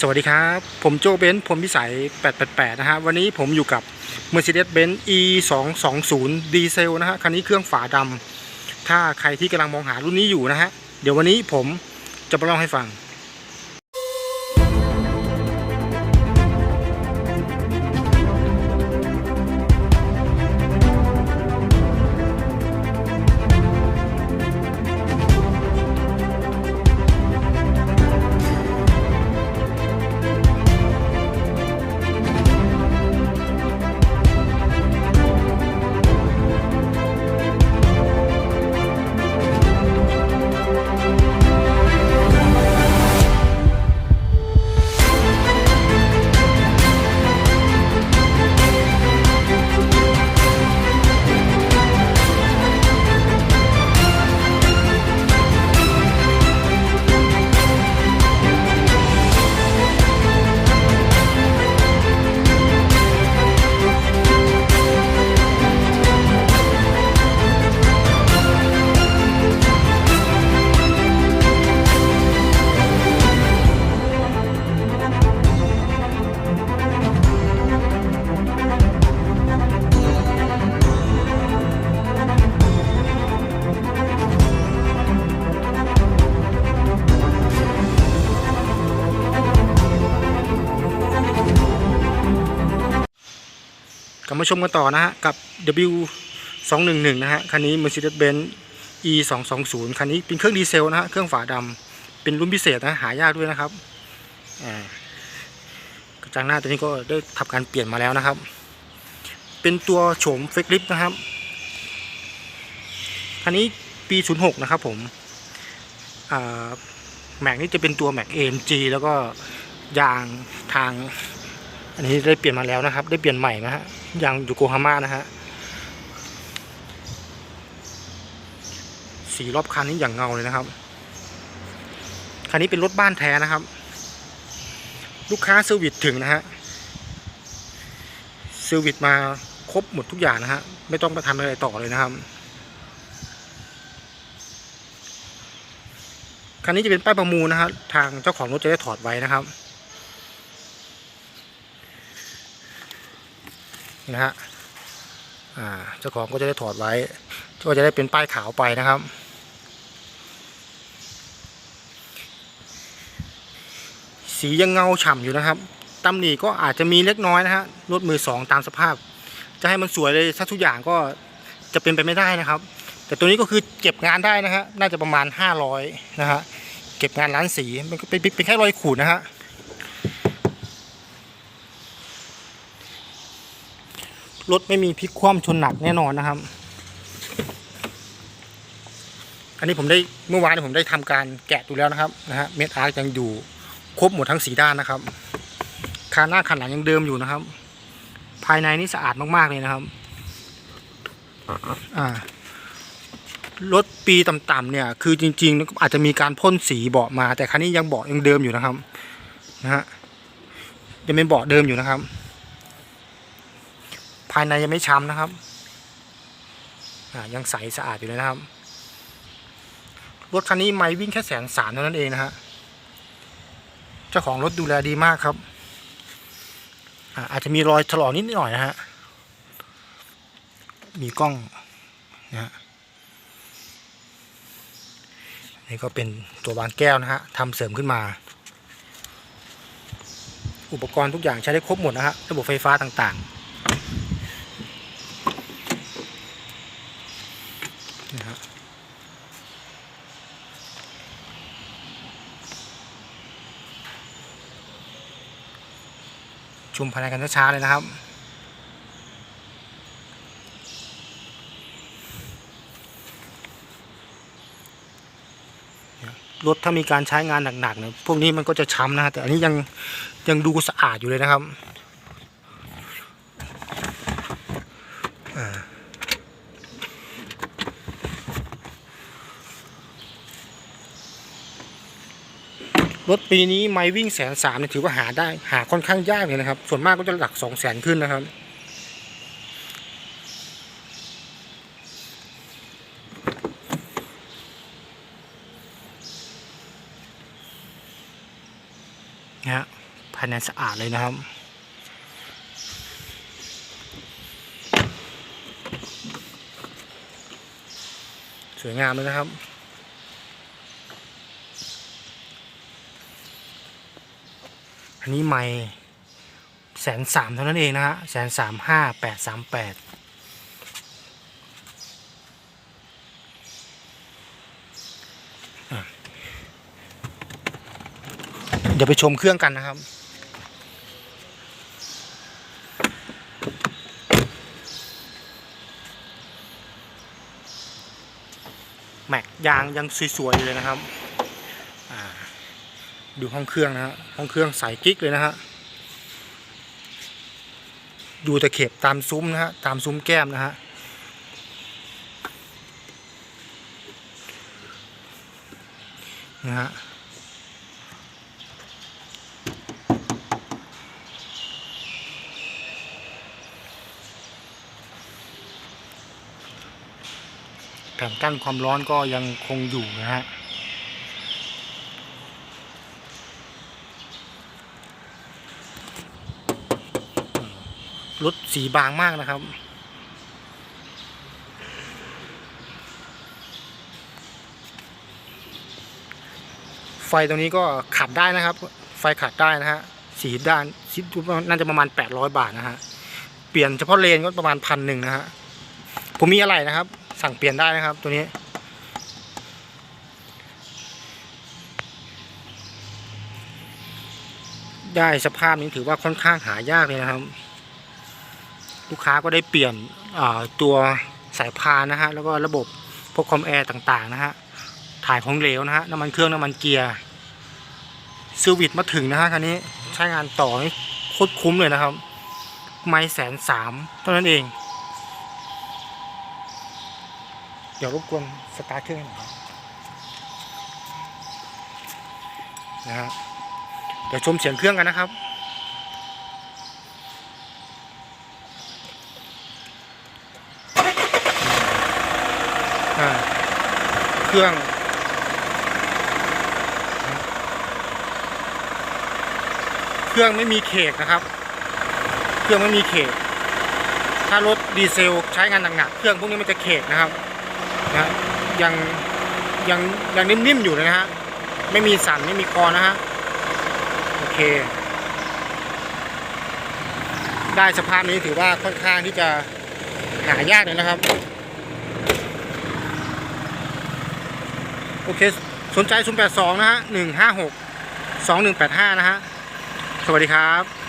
สวัสดีครับ ผมโจเบนซ์ผมพิสัย 888 นะฮะ วันนี้ผมอยู่กับ Mercedes-Benz E 2 2 0 ดีเซลนะฮะ คันนี้เครื่องฝาดำ ถ้าใครที่กำลังมองหารุ่นนี้อยู่นะฮะ เดี๋ยววันนี้ผมจะมาเล่าให้ฟัง บมาชมกันต่อนะฮะกับ W 2 1 1 นะฮะคันนี้ Mercedes-Benz E 2 2 0 คันนี้เป็นเครื่องดีเซลนะฮะเครื่องฝาดำเป็นรุ่นพิเศษนะหายากด้วยนะครับอ่ากระจังหน้าตัวนี้ก็ได้ทำการเปลี่ยนมาแล้วนะครับ เป็นตัวโฉมเฟกลิฟนะครับคันนี้ปี 06 นะครับผมแม็กนี่จะเป็นตัวแม็ก AMG แล้วก็ยางทางอันนี้ได้เปลี่ยนมาแล้วนะครับ ได้เปลี่ยนใหม่นะฮะ อย่างยูโกฮาม่านะฮะสีรอบคันนี้อย่างเงาเลยนะครับคันนี้เป็นรถบ้านแท้นะครับ ลูกค้าเซอร์วิสถึงนะฮะเซอร์วิสมาครบหมดทุกอย่างนะฮะไม่ต้องไปทำอะไรต่อเลยนะครับคันนี้จะเป็นป้ายประมูลนะฮะทางเจ้าของรถจะได้ถอดไว้นะครับ นะฮะอ่าเจ้าของก็จะได้ถอดไว้ก็จะได้เป็นป้ายขาวไปนะครับ สียังเงาฉ่ำอยู่นะครับตำหนิก็อาจจะมีเล็กน้อยนะฮะรถมือสองตามสภาพ จะให้มันสวยเลยถ้าทุกอย่างก็จะเป็นไปไม่ได้นะครับ แต่ตัวนี้ก็คือเก็บงานได้นะฮะน่าจะประมาณ 500นะฮะเก็บงานร้านสีมันก็เป็นเป็นเป็นแค่รอยขูดนะฮะ รถไม่มีพลิกคว่ำชนหนักแน่นอนนะครับ อันนี้ผมได้เมื่อวานนผมได้ทำการแกะดูแล้วนะครับนะฮะเม็ดอาร์ยังอยู่ครบหมดทั้งสีด้านนะครับคานหน้าคันหลังยังเดิมอยู่นะครับ ภายในนี่สะอาดมากๆเลยนะครับอ่ารถปีต่ำๆเนี่ยคือจริงๆอาจจะมีการพ่นสีเบาะมา แต่คันนี้ยังเบาะยังเดิมอยู่นะครับนะฮะยังเป็นเบาะเดิมอยู่นะครับ ภายในยังไม่ช้ำนะครับยังใสสะอาดอยู่เลยนะครับ รถคันนี้ไม่วิ่งแค่แสนสามเท่านั้นเองนะฮะ เจ้าของรถดูแลดีมากครับ อาอาจจะมีรอยถลอกนิดหน่อยนะฮะ มีกล้องนะฮะ นี่ก็เป็นตัวบานแก้วนะฮะทำเสริมขึ้นมา อุปกรณ์ทุกอย่างใช้ได้ครบหมดนะฮะ ระบบไฟฟ้าต่างๆ นะฮะ ชมภายในกันช้าๆเลยนะครับ รถถ้ามีการใช้งานหนักๆเนี่ยพวกนี้มันก็จะช้ำนะฮะแต่อันนี้ยังยังดูสะอาดอยู่เลยนะครับ รถปีนี้ไม่วิ่งแสนสามเนี่ยถือว่าหาได้หาค่อนข้างยากเลยนะครับ ส่วนมากก็จะหลักสองแสนขึ้นนะครับ นะฮะภายในสะอาดเลยนะครับสวยงามเลยนะครับ อันนี้ไม่แสนสามเท่านั้นเองนะฮะแสนสามห้าแปดสามแปดเดี๋ยวไปชมเครื่องกันนะครับ แม็กยางยังสวยๆอยู่เลยนะครับ ดูห้องเครื่องนะฮะห้องเครื่องใสกิ๊กเลยนะฮะดูตะเข็บตามซุ้มนะฮะตามซุ้มแก้มนะฮะนะฮะแผ่นกั้นความร้อนก็ยังคงอยู่นะฮะ รถสีบางมากนะครับ ไฟตรงนี้ก็ขัดได้นะครับ ไฟขัดได้นะฮะสีด้านชิดน่าจะประมาณ 800 บาทนะฮะเปลี่ยนเฉพาะเลนก็ประมาณพันหนึ่งนะฮะผมมีอะไรนะครับ สั่งเปลี่ยนได้นะครับตัวนี้ได้สภาพนี้ถือว่าค่อนข้างหายากเลยนะครับ ลูกค้าก็ได้เปลี่ยนตัวสายพานนะฮะแล้วก็ระบบพวกคอมแอร์ต่างๆนะฮะถ่ายของเหลวนะฮะน้ำมันเครื่องน้ำมันเกียร์ซอร์วิสมาถึงนะฮะคันนี้ใช้งานต่อนี่โคตรคุ้มเลยนะครับ ไม่แสนสามเท่านั้นเอง เดี๋ยวรบกวนสตาร์ทเครื่องหน่อยครับนะฮะเดี๋ยวชมเสียงเครื่องกันนะครับ อ่าเค รื่อง เครื่องไม่มีเขกนะครับ เครื่องไม่มีเขกถ้ารถดีเซลใช้งานหนักๆเครื่องพวกนี้มันจะเขกนะครับนะยังยังยังนิ่มๆอยู่นะฮะไม่มีสันไม่มีคอนะฮะโอเค ได้สภาพนี้ถือว่าค่อนข้างที่จะหายากเลยนะครับ โอเค สนใจ 082 นะฮะ 156 2185 นะฮะ สวัสดีครับ